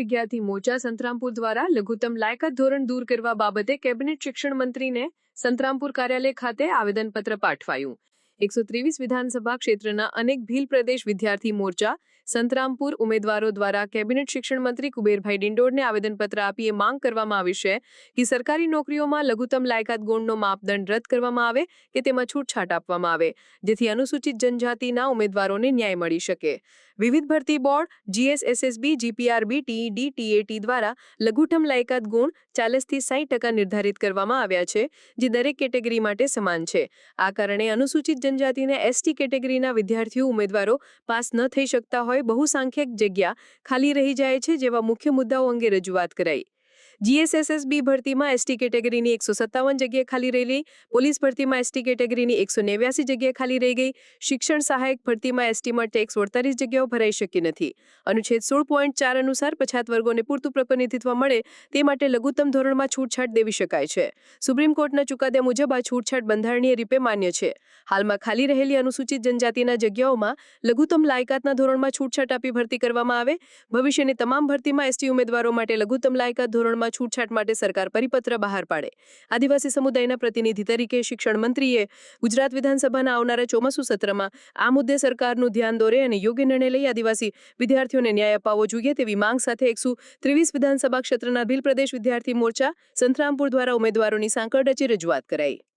વિદ્યાર્થી મોરચા સંતરામપુર દ્વારા લઘુત્તમ લાયકાત ધોરણ દૂર કરવા બાબતે કેબિનેટ શિક્ષણ મંત્રીને સંતરામપુર કાર્યાલય ખાતે આવેદનપત્ર પાઠવાયું. એકસો ત્રેવીસ વિધાનસભા ક્ષેત્રના અનેક ભીલ પ્રદેશ વિદ્યાર્થી મોરચા સંતરામપુર ઉમેદવારો દ્વારા કેબિનેટ શિક્ષણ મંત્રી કુબેરભાઈ ડિંડોરને આવેદનપત્ર આપી એ માંગ કરવામાં આવી છે કે સરકારી નોકરીઓમાં લઘુત્તમ લાયકાત ગુણનો માપદંડ રદ કરવામાં આવે કે તેમાં છૂટછાટ આપવામાં આવે, જેથી અનુસૂચિત જનજાતિના ઉમેદવારોને ન્યાય મળી શકે. વિવિધ ભરતી board, GSSSB, GPRB, TED, TAT દ્વારા લઘુત્તમ લાયકાત ગુણ ચાલીસથી સાઠ ટકા નિર્ધારિત કરવામાં આવ્યા છે, જે દરેક કેટેગરી માટે સમાન છે. આ કારણે અનુસૂચિત જનજાતિને એસટી કેટેગરીના વિદ્યાર્થીઓ ઉમેદવારો પાસ ન થઈ શકતા હોય બહુસાંખ્યક જગ્યા ખાલી રહી જાય છે જેવા મુખ્ય મુદ્દાઓ અંગે રજૂઆત કરાઈ. જીએસએસએસબી ભરતીમાં એસટી કેટેગરીની એકસો સત્તાવન જગ્યાએ ખાલી રહેલી પોલીસ ભરતીમાં એસટી કેટેગરીની એકસો નેવ્યાસી જગ્યાએ ખાલી રહી ગઈ. શિક્ષણ સહાયક ભરતીમાં એસટીમાં ટેક્સ અડતાલીસ જગ્યાઓ ભરાઈ શકી નથી. અનુચ્છેદ સોળ પોઈન્ટ ચાર અનુસાર પછાત વર્ગોને પૂરતું પ્રતિનિધિત્વ મળે તે માટે લઘુત્તમ ધોરણમાં છૂટછાટ દેવી શકાય છે. સુપ્રીમ કોર્ટના ચુકાદા મુજબ આ છૂટછાટ બંધારણીય રૂપે માન્ય છે. હાલમાં ખાલી રહેલી અનુસૂચિત જનજાતિના જગ્યાઓમાં લઘુત્તમ લાયકાતના ધોરણમાં છૂટછાટ આપી ભરતી કરવામાં આવે. ભવિષ્યની તમામ ભરતીમાં એસટી ઉમેદવારો માટે લઘુત્તમ લાયકાત ધોરણમાં છૂટછાટ માટે સરકાર પરિપત્ર બહાર પાડે. આદિવાસી સમુદાયના પ્રતિનિધિ તરીકે શિક્ષણ મંત્રીએ ગુજરાત વિધાનસભાના આવનારા ચોમાસુ સત્રમાં આ મુદ્દે સરકારનું ધ્યાન દોરે અને યોગ્ય નિર્ણય લઈ આદિવાસી વિદ્યાર્થીઓને ન્યાય અપાવવો જોઈએ તેવી માંગ સાથે એકસો ત્રેવીસ વિધાનસભા ક્ષેત્રના ભીલ પ્રદેશ વિદ્યાર્થી મોરચા સંતરામપુર દ્વારા ઉમેદવારોની સાંકળ રચી રજૂઆત કરાઈ.